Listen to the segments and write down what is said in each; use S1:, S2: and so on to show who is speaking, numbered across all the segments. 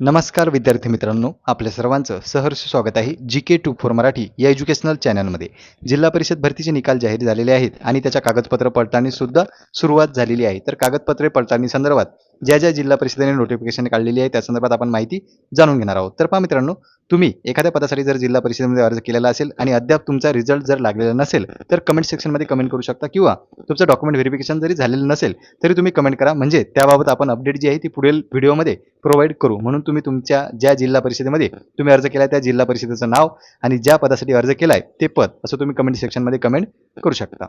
S1: नमस्कार विद्यार्थी मित्रांनो आपल्या सर्वांचं सहर्ष स्वागत आहे G K two four Marathi या एज्युकेशनल चॅनलमध्ये जिल्हा परिषद भरतीचे निकाल जाहीर झालेले आहेत आणि त्याच्या कागदपत्र पडताळणीसुद्धा सुरुवात झालेली आहे. तर कागदपत्रे पडताळणी संदर्भात ज्या ज्या जिल्हा परिषदेने नोटिफिकेशन काढलेली आहे त्या संदर्भात आपण माहिती जाणून घेणार आहोत. तर पहा मित्रांनो तुम्ही एखाद्या पदासाठी जर जिल्हा परिषदेमध्ये अर्ज केलेला असेल आणि अद्याप तुमचा रिझल्ट जर लागलेला नसेल तर कमेंट सेक्शनमध्ये कमेंट करू शकता किंवा तुमचं डॉक्युमेंट व्हेरिफिकेशन जरी झालेलं नसेल तरी तुम्ही कमेंट करा. म्हणजे त्याबाबत आपण अपडेट जी आहे ती पुढील व्हिडिओमध्ये प्रोव्हाइड करू. म्हणून तुम्ही तुमच्या ज्या जिल्हा परिषदेमध्ये तुम्ही अर्ज केला त्या जिल्हा परिषदेचं नाव आणि ज्या पदासाठी अर्ज केलाय ते पद असं तुम्ही कमेंट सेक्शनमध्ये कमेंट करू शकता.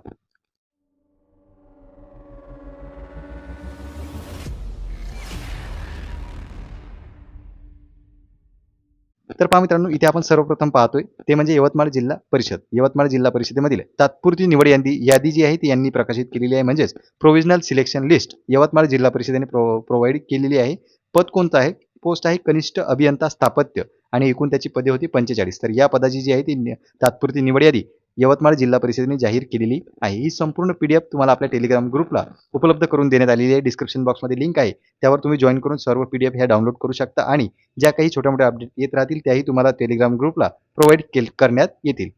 S1: तर पहा मित्रांनो इथे आपण सर्वप्रथम पाहतोय ते म्हणजे यवतमाळ जिल्हा परिषद. यवतमाळ जिल्हा परिषदेमधील तात्पुरती निवड यादी यादी जी आहे ती यांनी प्रकाशित केलेली आहे. म्हणजेच प्रोव्हिजनल सिलेक्शन लिस्ट यवतमाळ जिल्हा परिषदेने प्रो प्रोव्हाइड केलेली आहे. पद कोणतं आहे? पोस्ट आहे कनिष्ठ अभियंता स्थापत्य. आणि एकूण त्याची पदे होती पंचेचाळीस. तर या पदाची जी आहे ती तात्पुरती निवड यादी. यवतमाळ जिल्हा परिषदेने जाहीर केलेली आहे. ही संपूर्ण पीडीएफ तुम्हाला आपल्या टेलिग्राम ग्रुपला उपलब्ध करून देण्यात आलेली आहे. डिस्क्रिप्शन बॉक्समध्ये लिंक आहे. त्यावर तुम्ही जॉईन करून सर्व पीडीएफ ह्या डाउनलोड करू शकता आणि ज्या काही छोट्या मोठ्या अपडेट येत राहतील त्याही तुम्हाला टेलिग्राम ग्रुपला प्रोव्हाइड केल करण्यात येतील.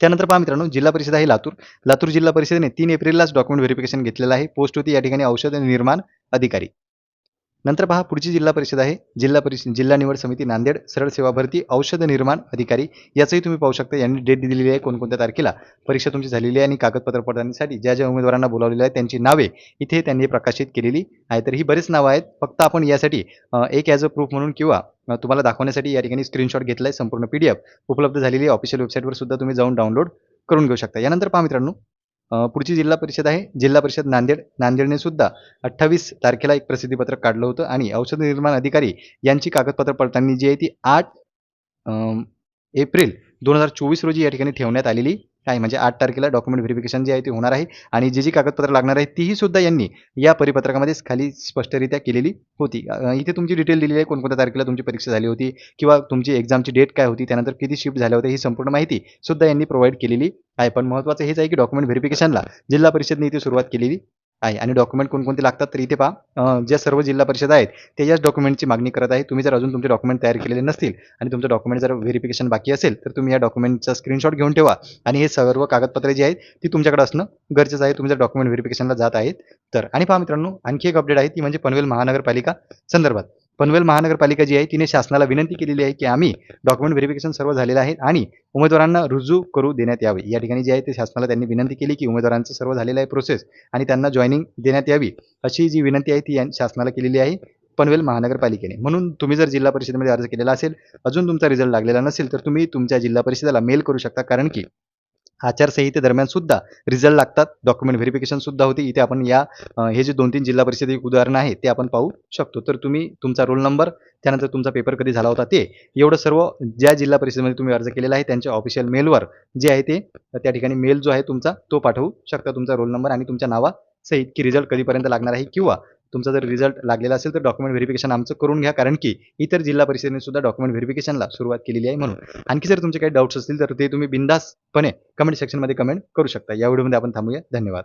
S1: त्यानंतर पहा मित्रांनो जिल्हा परिषद आहे लातूर. लातूर जिल्हा परिषदेने तीन एप्रिललाच डॉक्युमेंट व्हेरिफिकेशन घेतलेलं आहे. पोस्ट होती या ठिकाणी औषध निर्माण अधिकारी. नंतर पहा पुढची जिल्हा परिषद आहे. जिल्हा परिषद जिल्हा निवड समिती नांदेड सरळ सेवा भरती औषध निर्माण अधिकारी याचंही तुम्ही पाहू शकता. यांनी डेट दिलेली आहे कोणकोणत्या तारखेला? परीक्षा तुमची झालेली आहे आणि कागदपत्र पडताळणीसाठी ज्या ज्या उमेदवारांना बोलावलेलं आहे त्यांची नावे इथे त्यांनी प्रकाशित केलेली आहे. तर ही बरीच नावं आहेत. फक्त आपण यासाठी एक ॲज अ प्रूफ म्हणून किंवा तुम्हाला दाखवण्यासाठी या ठिकाणी स्क्रीनशॉट घेतलाय. संपूर्ण पी उपलब्ध झालेली आहे. ऑफिशियल वेबसाईटवर सुद्धा तुम्ही जाऊन डाउनलोड करून घेऊ शकता. यानंतर पहा मित्रांनो पुढची जिल्हा परिषद आहे. जिल्हा परिषद नांदेड. नांदेडने सुद्धा अठ्ठावीस तारखेला एक प्रसिद्धीपत्रक काढलं होतं आणि औषध निर्माण अधिकारी यांची कागदपत्र पडताळणी जी आहे ती आठ एप्रिल दोन हजार चोवीस रोजी या ठिकाणी ठेवण्यात आलेली. आहे. म्हणजे आठ तारखेला डॉक्युमेंट व्हेरिफिकेशन जे आहे ते होणार आहे. आणि जी जी कागदपत्र लागणार आहे तीही सुद्धा यांनी या परिपत्रकामध्ये खाली स्पष्टरित्या केलेली होती. इथे तुमची डिटेल दिलेली आहे. कोणकोणत्या तारखेला तुमची परीक्षा झाली होती किंवा तुमची एक्झामची डेट काय होती त्यानंतर किती शिफ्ट झाल्या होत्या ही संपूर्ण माहिती सुद्धा यांनी प्रोव्हाइड केलेली आहे. पण महत्त्वाचं हेच आहे की डॉक्युमेंट व्हेरिफिकेशनला जिल्हा परिषदने इथे सुरुवात केलेली आहे. आणि डॉक्युमेंट कोणकोणते लागतात तर इथे पहा. ज्या सर्व जिल्हा परिषद आहेत ते याच डॉक्युमेंटची मागणी करत आहे. तुम्ही जर अजून तुमचे डॉक्युमेंट तयार केलेले नसतील आणि तुमचं डॉक्युमेंट जर व्हेरिफिकेशन बाकी असेल तर तुम्ही या डॉक्युमेंटचा स्क्रीनशॉट घेऊन ठेवा. आणि हे सर्व कागदपत्रे जी आहेत ती तुमच्याकडे असणं गरजेचं आहे. तुम्ही जर डॉक्युमेंट व्हेरिफिकेशनला जात आहेत तर. आणि पहा मित्रांनो आणखी एक अपडेट आहे. ती म्हणजे पनवेल महानगरपालिका संदर्भात. पनवेल महानगरपालिका जी आहे तिने शासनाला विनंती केलेली आहे की आम्ही डॉक्युमेंट व्हेरिफिकेशन सर्व झालेलं आहे आणि उमेदवारांना रुजू करू देण्यात यावे. या ठिकाणी जे आहे ते शासनाला त्यांनी विनंती केली की उमेदवारांचं सर्व झालेलं आहे प्रोसेस आणि त्यांना जॉईनिंग देण्यात यावी अशी जी विनंती आहे ती शासनाला केलेली आहे पनवेल महानगरपालिकेने. म्हणून तुम्ही जर जिल्हा परिषदेमध्ये अर्ज केलेला असेल अजून तुमचा रिझल्ट लागलेला नसेल तर तुम्ही तुमच्या जिल्हा परिषदेला मेल करू शकता. कारण की आचारसंहितेदरम्यान सुद्धा रिझल्ट लागतात. डॉक्युमेंट व्हेरिफिकेशन सुद्धा होते. इथे आपण या हे जे दोन तीन जिल्हा परिषद उदाहरणं उदाहरण आहे ते आपण पाहू शकतो. तर तुम्ही तुमचा रोल नंबर त्यानंतर तुमचा पेपर कधी झाला होता ते एवढं सर्व ज्या जिल्हा परिषदेमध्ये तुम्ही अर्ज केलेला आहे त्यांच्या ऑफिशियल मेलवर जे आहे ते त्या ठिकाणी मेल जो आहे तुमचा तो पाठवू शकता तुमचा रोल नंबर आणि तुमच्या नावासहित की रिझल्ट कधीपर्यंत लागणार आहे किंवा तुमचा जर रिझल्ट लागलेला असेल तर डॉक्युमेंट व्हेरिफिकेशन आमचं करून घ्या. कारण की इतर जिल्हा परिषदेने सुद्धा डॉक्युमेंट व्हेरिफिकेशनला सुरुवात केलेली आहे म्हणून. आणखी जर तुमचे काही डाऊट्स असतील तर ते तुम्ही बिंदासपणे कमेंट सेक्शनमध्ये कमेंट करू शकता. या व्हिडिओमध्ये आपण थांबूया. धन्यवाद.